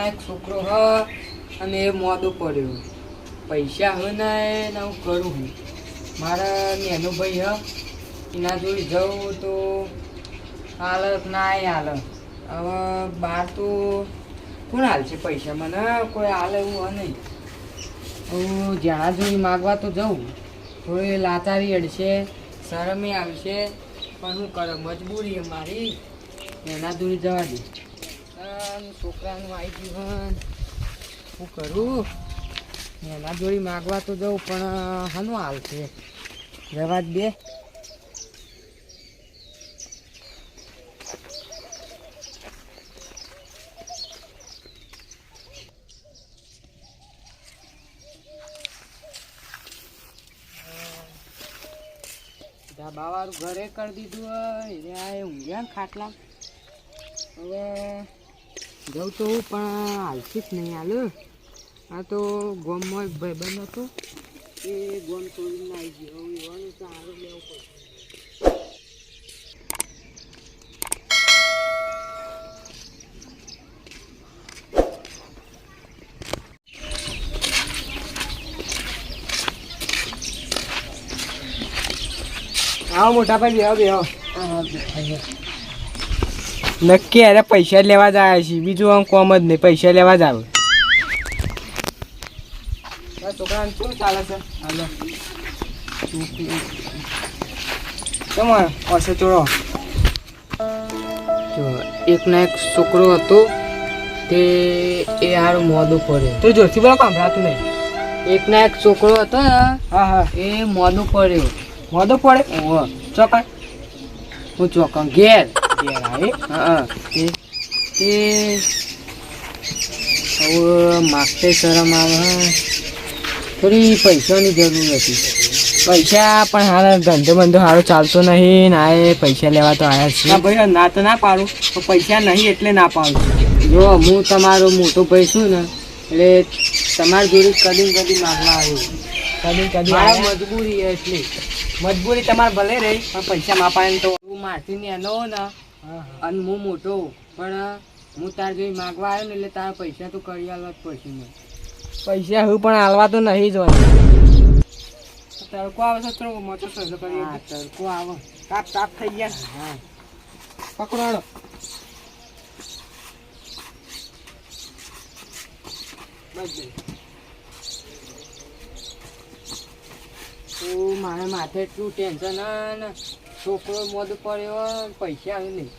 મારા એક છોકરો હ, અને એ મોદો પડ્યો. પૈસા હવે ના ને હું કરું હું. મારા નેનો હ, એના જોડે જવું તો હાલ ના હાલ. હવે બહાર તો કોણ હાલશે પૈસા? મને કોઈ હાલે એવું નહીં. હું જ્યાં જોઈ માગવા તો જઉં. થોડી લાચારી અડશે, શરમે આવશે. પણ હું કરે મજબૂરી મારી. એના દૂર જવા દે. છોકરાનું આવી ગયું કરું? એના જોડી માગવા તો જવું પણ હનું આવશે જવા જ બે ધાબાવાળું ઘરે કરી દીધું હોય. ઊંઘ્યા ખાટલા. હવે જવું તો હું પણ હાલથી જ નહીં હાલ. આ તો ગોમમાં એક ભાઈબંધ હતો. એ ગોમ છોડીને આવી ગયો. સારું એવાનું લેવું પડશે. આવો મોટા ભાઈ બેહો બેહો. નક્કી અરે પૈસા લેવા જ આવ્યા છીએ. બીજું આમ કોમ જ નહીં. પૈસા લેવા જ આવે. છોકરાને શું ચાલે છે? હાલો. તમારે હશે ચોરો જો એકના એક છોકરો હતો તે એ હારું મોદું પડ્યો તું જોરથી બોલો કાંભળાતું નહીં. એકના એક છોકરો હતો ને હા હા. એ મોદું પડ્યો મોદો પડે. ચોકડ હું ચોકન ઘેર. હા તે હવે માગતે શરમ આવે થોડી પૈસાની જરૂર હતી. પૈસા પણ હાલ ધંધો બંધો સારો ચાલતો નહીં ના એ પૈસા લેવા તો આવ્યા છે ભાઈ ના તો ના પાડું પણ પૈસા નહીં એટલે ના પાડું. જો હું તમારો મોટો ભાઈ છું ને એટલે તમારી જોડે કદી કદી માગવા આવ્યો. કદી કદી મજબૂરી એટલે. મજબૂરી તમારે ભલે રહી પણ પૈસા માપાય તો. તું મારથી નેનો ને. અને હું મોટો પણ હું તાર જોઈ માગવા આવ્યો ને એટલે તારા પૈસા તો કરી આલવા જ પડશે મને. પૈસા હું પણ આલવા તો નહીં જ તડકો આવે છે તો મોટો સર્જો કરી તડકો આવે. કાપ કાપ થઈ ગયા. હા. પકડો. તો મારે માથે એટલું ટેન્શન ને. છોકરો મોઢું પડ્યો પૈસા આવે નહીં.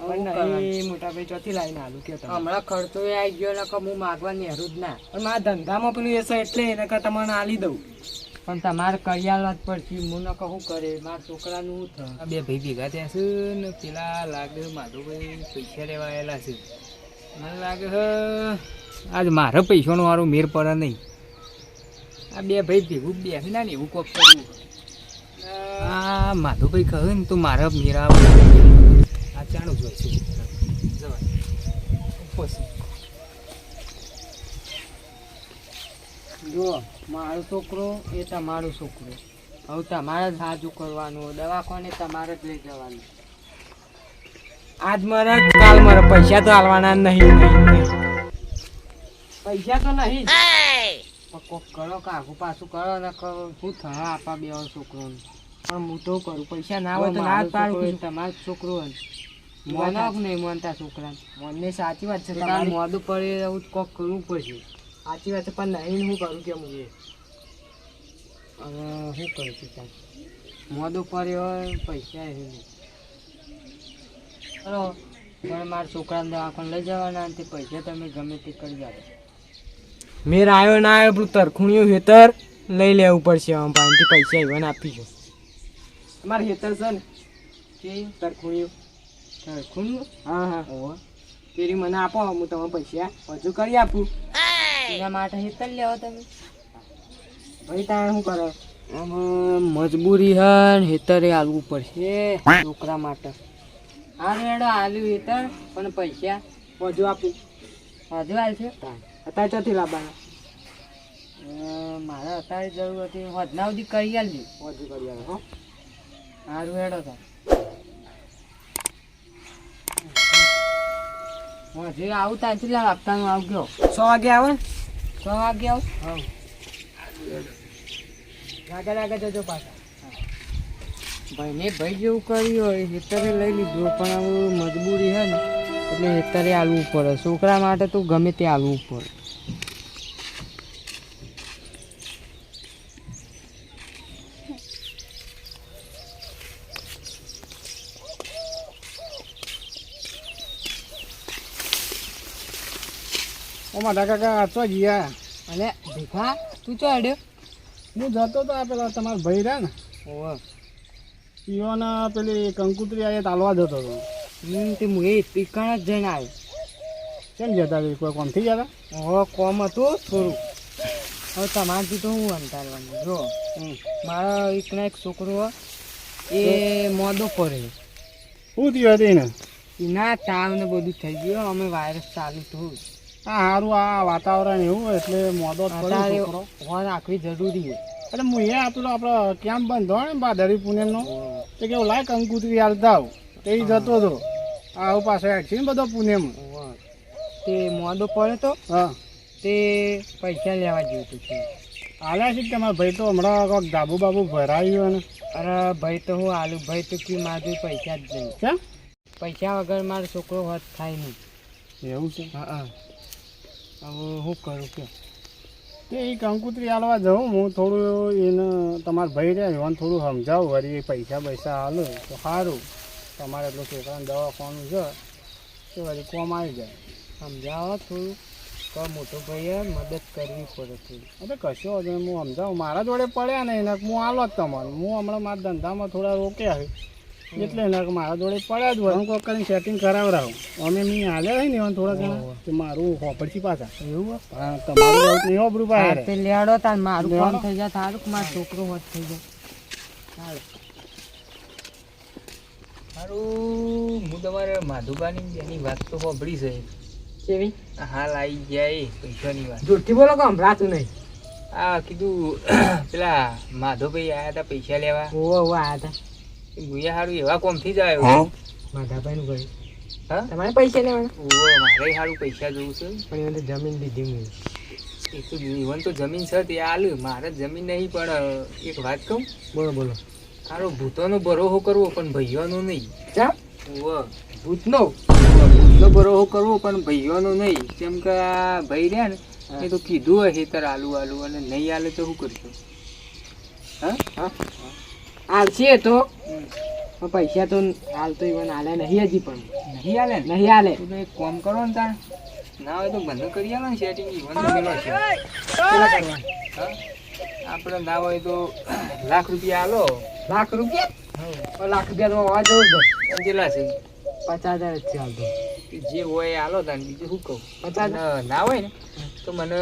હવે પણ કરવાનું? મોટા ભાઈ ચોથી લાવીને આલું કે હમણાં ખર્ચો આવી ગયો ને કે હું માગવા જ ના. પણ મારા ધંધામાં પેલું એ એટલે એને કાં તમને આલી દઉં. પણ તમારે કરી આલવા જ પડશે હું ન કહું કરે? મારા છોકરાનું શું થાય? બે ભાઈ ભેગા થયા છે ને પેલા લાગે માધવભાઈ પૈસા લેવાયેલા છે. મને લાગે છે આજ મારે પૈસાનો મારો મેર પડે નહીં. આ બે ભાઈ ભેગું બેસી ના ને એવું કોક કરવું આ માધુભાઈ કહે ને તો મારા મીરા આ ચાણું જોઈ છે. પછી જો મારો છોકરો એ તમારો છોકરો. હવે તમારે જ સાજુ કરવાનું દવાખાને તમારે જ લઈ જવાનું. આજ મારે કાલ મારા પૈસા તો હાલવાના નહીં. પૈસા તો નહીં. કોક કરો કે આગું પાછું કરો ને કરો શું થવા આપા બે છોકરોને. પણ હું તો કરું પૈસા ના હોય તો ના પાડું તમારો છોકરો હોય. મોનો કે નહીં મોનતા છોકરા મને સાચી વાત છે તમારે. મોડું પડે એવું કોક કરવું પડશે. સાચી વાત છે પણ નહીં હું કરું કેમ એ હવે શું છું તાર મોડું પડે હોય પૈસા એ ચલો પણ મારા છોકરાને દવાખાને લઈ જવાના તે પૈસા તમે ગમે તે કરી જાઓ. મેર આવ્યો ના આવ્યો પણ તરખુણિયું હેતર લઈ લેવું પડશે આમ પાસેથી પૈસા એવાને આપીશું. તમારે હેતર છે ને કે તરખુણિયું સરખું હા હા. ઓ તેરી મને આપો હું તમને પૈસા હજુ કરી આપું. એના માટે હેતર લેવો તમે. ભાઈ તારે શું કરે? મજબૂરી હે ને હેતરે આલવું પડશે છોકરા માટે. હા રેડો આલ્યું હેતર પણ પૈસા હજુ આપું. હજુ હાલ છે અત્યારે ચોથી લાવવાના. મારે અત્યારે જરૂર હતી વધના સુધી કરી આલજો હજુ કરી આવે હો. સારું હેડો તો. હજી આવું આપતાનું આવજો? સો વાગે આવે સો વાગે આવું? હા. આગળ જજો પાછા. ભાઈને ભાઈ જેવું કર્યું હોય હેતરે લઈ લીધું પણ આવું મજબૂરી છે ને એટલે હેતરે આલવું પડે. છોકરા માટે તો ગમે તે આલવું પડે. ઓ કાકા ચો ગયા અને ભીખા તું ચો અડ્યો હું જતો તો આ પેલા તમારા ભાઈ રહ્યા ને. ઈઓને પેલી કંકુતરી આયે તાલવા જતો હતો. તે હું એ પીકણ જ જઈને આવ્યો. કેમ જતા કોઈ કોમથી હવે કોમ હતું થોડું. હવે તમારથી તો હું અંતારવાનું જો મારા એકના એક છોકરો એ મોદો પડે. શું થયું હતી એને? એના તાવ ને બધું થઈ ગયું. અમે વાયરસ ચાલુ થયું. આ સારું આ વાતાવરણ એવું એટલે મોદો હોર રાખવી જરૂરી છે. એટલે હું એ આપેલો આપણો કેમ્પ બંધ હોય ને ભાદરી પુણેનો તો કેવું લાય કંકુતરી હાલતા તે જતો હતો આવું પાછો એક્સિડન્ટ બધો હોર. તે મોદો પડે તો? હા. તે પૈસા લેવા જેવું હતું છે. હાલ્યા છે કે તમારા ભાઈ તો હમણાં કોઈક ડાબુ બાબુ ભરાયું ને? અરે ભાઈ તો હું આલુ ભાઈ તો કી મારું પૈસા જ નહીં. પૈસા વગર મારો છોકરો હોત થાય નહીં. એવું છે? હા હા. હવે શું કરું કે? એ કંકુતરી હાલવા જાઉં, હું થોડું એને, તમારા ભાઈ રહ્યા એને થોડું સમજાવું વળી પૈસા પૈસા હાલો, તો સારું તમારે એટલું છોકરાને દવાખાનું છે, તો વળી કોમ આવી જાય. સમજાવો થોડું. તો મોટો ભાઈએ મદદ કરવી પડે થોડી. અરે કશો હું સમજાવું. મારા જોડે પડ્યા ને એને, હું હાલો જ તમારું હું હમણાં મારા ધંધામાં થોડા રોક્યા છે. એટલે એને મારા જોડે પડ્યા જ હોય. હું કોઈ કરીને સેટિંગ કરાવડાવું. અમે મી હાલે હોય ને એવા થોડા ઘણા તો મારું હોપડથી પાછા. એવું હા, તમારું નહીં હોબરું પાસે તે લેડો તાર મારું કામ થઈ જાય તારું કે મારો છોકરો હોત થઈ જાય. સારું હું તમારે માધુબાની એની વાત તો સાંભળી છે. કેવી? હાલ આવી ગયા એ પૈસાની વાત. જોરથી બોલો કે સંભળાતું નહીં? આ કીધું પેલા માધવભાઈ આયા હતા પૈસા લેવા. ઓ આવ્યા આયા હતા. ગુયા સારું એવા કોમથી જ આવ્યો માધાભાઈનું ઘર હા? તમારે પૈસા લેવાના? મારે સારું પૈસા જોવું છે. પણ એને જમીન દીધી મેં. એ તો જીવન તો જમીન છે તે હાલ મારે જમીન નહીં પણ એક વાત કહું. બોલો બોલો. તારો ભૂતોનો ભરોહો કરવો પણ ભાઈઓનો નહીં. ચા? ઓવો ભૂતનો? ભૂતનો ભરોહો કરવો પણ ભાઈઓનો નહીં. કેમ કે આ ભાઈ રહ્યા ને એ તો કીધું હોય હેતર આલુ આલુ અને નહીં આલે તો શું કરશું? હા. આલશે તો. પૈસા તો હાલ તો ઈવન હાલે નહીં હજી પણ. નહીં આલે નહીં હાલે. તો એક કોમ કરો ને તાર ના હોય તો બંધ કરી આલો ને સેટિંગ ઈવન મેલો છે આપણે ના હોય તો લાખ રૂપિયા આલો. લાખ રૂપિયા? લાખ રૂપિયા તો આવા જવું કેટલા છે? પચાસ હજાર જ છે હાલ તો. જે હોય એ આલો તાન બીજું શું કહું? પચાસ ના હોય ને તો મને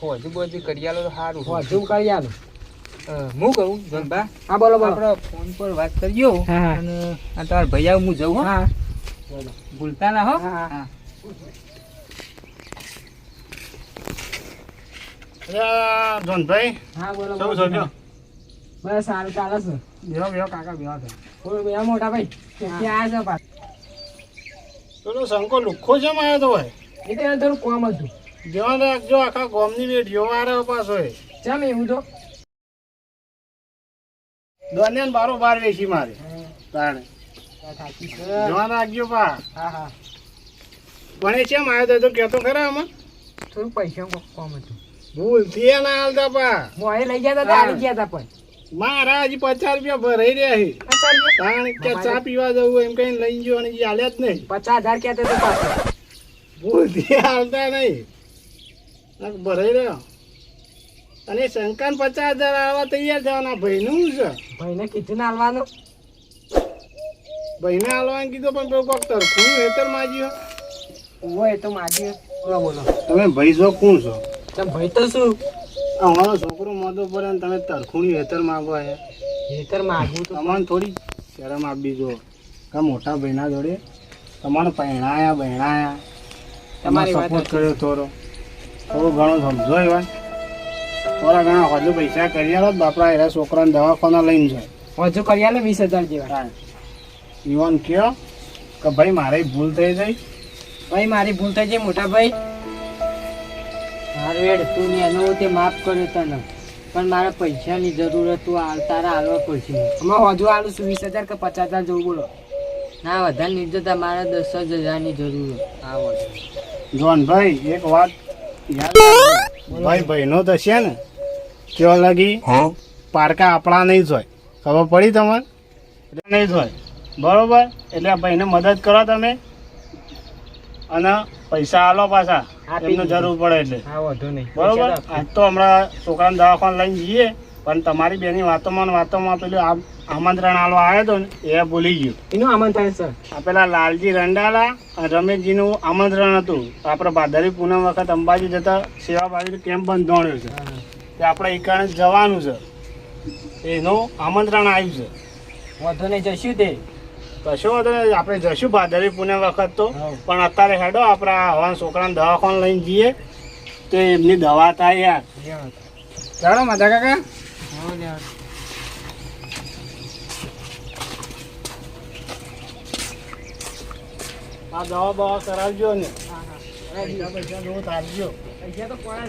હજુ બધું કરી આલો તો સારું. હજુ કરી આલું. હું કહું જોનબા હા બોલો બોલો. આપણે ફોન પર વાત હા. અને આ તાર ભૈયા હું જઉં હા. ભૂલતા ના હો. જોનભાઈ હા. બોલો. બસ સારું ચાલે છે. બેહો બેહો કાકા બેહો તો. બોલો બે મોટા ભાઈ. ક્યાં આવ્યા છો પેલો શંકો લુખ્ખો છે મારે તો હોય. એ તો થોડું કોમ હતું. ધ્યાન રાખજો આખા ગોમની રેડિયો વાળા પાછો હોય. ચમ એવું તો? દોનિયાન બારો બાર વેચી મારે. તાણે. ધ્યાન રાખજો પા. એ ચેમ આવ્યો તો કેતો ખરા આમાં? થોડું પૈસા કોમ હતું. ભૂલથી એ ના હાલતા પા. મોએ લઈ ગયા હતા તો આવી ગયા હતા પણ. મારા હજી પચાસ રૂપિયા ભરાઈ રહ્યા છે? કારણ કે ચા પીવા જવું એમ કઈ લઈ ગયો અને હાલ્યા જ નહીં. પચાસ હજાર ક્યાં તો ભૂલ ભૂલથી હાલતા નહીં. ભરાઈ રહ્યો. અને શંકર પચાસ હજાર આવવા તૈયાર થવાના ભાઈનું શું છે? ભાઈને કીધું ને હાલવાનું ભાઈને હાલવાનું કીધું પણ પેલું કોક તરખું હેતર માજ્યો હોય. તો માજી બોલો બોલો. તમે ભાઈ છો કોણ છો? ચમ ભાઈ તો શું? અમારો છોકરો મોટો પડે ને તમે તરખુણી હેતર માગો છે હેતર માગવું તો. તમારે થોડી શરમ આપી જો કે મોટા ભાઈના જોડે તમારો પહેણાયા બહેણાયા તમારી સપોર્ટ કર્યો થોડો. થોડો ઘણો સમજો એવા. થોડા ઘણા હજુ પૈસા કરી આલો બાપરા એના છોકરાને દવાખાના લઈને જાય. હજુ કરી આલે વીસ હજાર જેવા. યુવાન કયો કે ભાઈ મારે ભૂલ થઈ ગઈ. ભાઈ મારી ભૂલ થઈ છે મોટા ભાઈ. હારું તું ને એનો તે માફ કર્યો તને. પણ મારે પૈસાની જરૂર હતું આ તારા હાલવા પડશે. અમે હજુ આલું છું વીસ હજાર કે પચાસ હજાર જેવું બોલો. ના વધારે નહીં જતા મારે દસ જ હજારની જરૂર હા વધુ જોનભાઈ એક વાત યાદ ભાઈ ભાઈ ભાઈનો તો છે ને કેવા લાગી પારકા આપણા નહીં જોય ખબર પડી તમને? એટલે નહીં જોય બરોબર? એટલે આ ભાઈને મદદ કરો તમે. અને પૈસા આલો પાછા. એમને જરૂર પડે એટલે. હા વધુ નહીં. બરોબર? આજ તો હમણાં છોકરાને દવાખાને લઈને જઈએ. પણ તમારી બેની વાતોમાં વાતોમાં પેલું આમ આમંત્રણ આલો આવ્યો હતો ને એ ભૂલી ગયું. એનું આમંત્રણ સર પેલા લાલજી રંડાલા અને રમેશજીનું આમંત્રણ હતું. આપણે ભાદરી પૂનમ વખત અંબાજી જતા સેવા બાજુ કેમ્પ બંધ છે. તે આપણે ઈકાણે જવાનું છે. એનું આમંત્રણ આવ્યું છે. વધુ નહીં જશું તે. કશું વાંધો નહીં આપણે જશું ભાદરવી પૂનમ વખત તો. પણ અત્યારે હેડો આપણા હવાના છોકરાને દવાખાને લઈને જઈએ. તો એમની દવા થાય યાર. ચાલો માતા કાકા. આ દવા બવા કરાવજો ને. પૈસા પૈસા દો તારજો. પૈસા તો કોણ